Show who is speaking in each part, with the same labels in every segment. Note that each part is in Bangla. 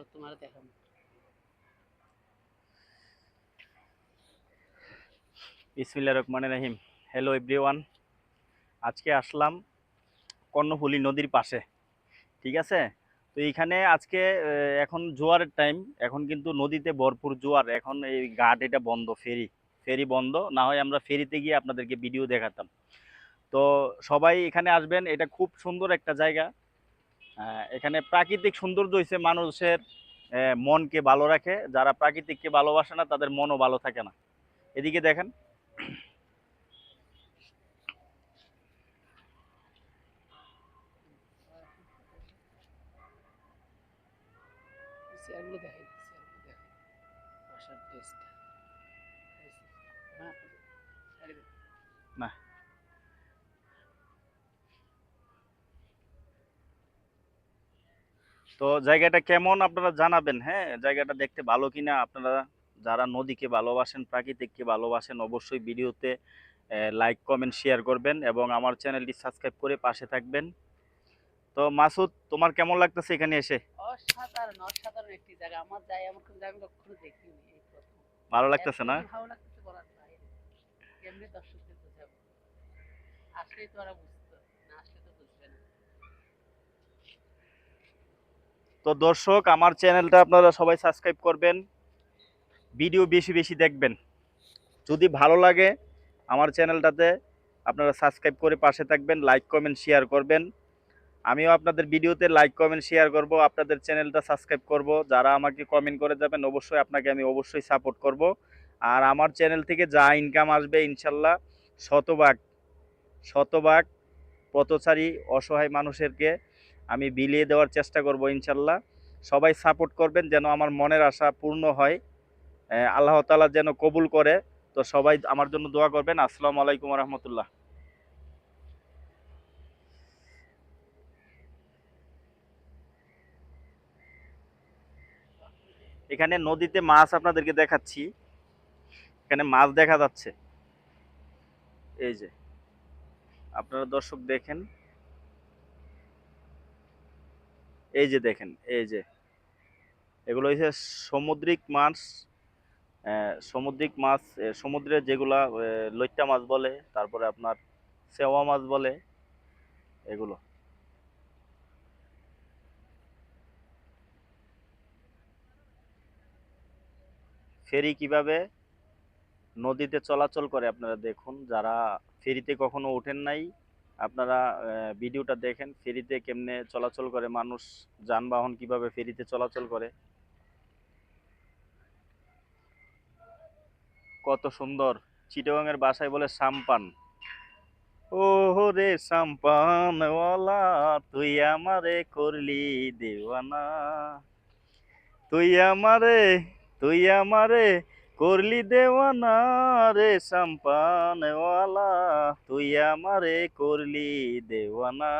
Speaker 1: দেখো তোমার দেখাম
Speaker 2: বিসমিল্লা রহমান রহিম। হ্যালো এভরিওয়ান আজকে আসলাম কর্ণফুলী নদীর পাশে। ঠিক আছে? তো এইখানে আজকে এখন জোয়ারের টাইম এখন কিন্তু নদীতে ভরপুর জোয়ার। এখন এই ঘাট এটা বন্ধ, ফেরি। ফেরি বন্ধ। না হয় আমরা ফেরিতে গিয়ে আপনাদেরকে ভিডিও দেখাতাম। তো সবাই এখানে আসবেন। এটা খুব সুন্দর একটা জায়গা। এখানে প্রাকৃতিক সৌন্দর্য হয়েছে মানুষের মনকে ভালো রাখে। যারা প্রাকৃতিককে ভালোবাসে না, তাদের মনও ভালো থাকে না। এদিকে দেখেন।
Speaker 1: চেয়ারগুলো টেস্ট
Speaker 2: তো জায়গাটা কেমন আপনারা জানাবেন? হ্যাঁ জায়গাটা দেখতে ভালো কিনা? আপনারা যারা নদীকে ভালোবাসেন প্রাকৃতিককে ভালোবাসেন অবশ্যই ভিডিওতে লাইক কমেন্ট শেয়ার করবেন এবং আমার চ্যানেলটি সাবস্ক্রাইব করে পাশে থাকবেন। তো মাসুদ তোমার কেমন লাগতেছে এখানে এসে?
Speaker 1: অসাধারণ অসাধারণ একটি জায়গা। আমার যাই এমন কোনো আমি কখনো দেখিনি
Speaker 2: ভালো লাগতেছে না?
Speaker 1: এত ভালো লাগতেছে বলার বাইরে। কেমনি দর্শকদের বোঝাবো? আসলেই তো ওরা বুঝতো না আসলে তো বুঝবে না
Speaker 2: তো দর্শক, আমার চ্যানেলটা আপনারা সবাই সাবস্ক্রাইব করবেন। ভিডিও বেশি বেশি দেখবেন। যদি ভালো লাগে আমার চ্যানেলটাতে, আপনারা সাবস্ক্রাইব করে পাশে থাকবেন, লাইক, কমেন্ট, শেয়ার করবেন। আমিও আপনাদের ভিডিওতে লাইক, কমেন্ট, শেয়ার করব, আপনাদের চ্যানেলটা সাবস্ক্রাইব করব। যারা আমাকে কমেন্ট করে যাবেন, অবশ্যই আপনাকে আমি অবশ্যই সাপোর্ট করব। আর আমার চ্যানেল থেকে যা ইনকাম আসবে, ইনশাল্লাহ শতভাগ শতভাগ পথচারী, অসহায় মানুষেরকে আমি বিলিয়ে দেওয়ার চেষ্টা করব, ইনশাল্লাহ। সবাই সাপোর্ট করবেন যেন আমার মনের আশা পূর্ণ হয়। আল্লাহ তালা যেন কবুল করে। তো সবাই আমার জন্য দোয়া করবেন। আসসালামু আলাইকুম রহমতুল্লাহ। এখানে নদীতে মাছ আপনাদেরকে দেখাচ্ছি। এখানে মাছ দেখা যাচ্ছে। এই যে, আপনারা দর্শক দেখেন। এই যে দেখেন, এই যে। এগুলো হচ্ছে সামুদ্রিক মাছ সামুদ্রিক মাছ সমুদ্রে যেগুলা লইট্টা মাছ বলে, তারপরে আপনার সেওয়া মাছ বলে, এগুলো। ফেরি কীভাবে নদীতে চলাচল করে আপনারা দেখুন, যারা ফেরিতে কখনো ওঠেন নাই আপনারা ভিডিওটা দেখেন, ফেরিতে কেমনে চলাচল করে, মানুষ যানবাহন কীভাবে ফেরিতে চলাচল করে। কত সুন্দর। চিটাগাংয়ের বাসায় বলে সাম্পান। ও রে সাম্পান ওয়ালা তুই আমারে করলি দেওয়ানা। তুই আমারে তুই আমারে করলি দেওয়ানা রে সম্পানওয়ালা তুই আমারে করলি দেওয়ানা।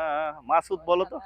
Speaker 2: মাসুদ বলো তো।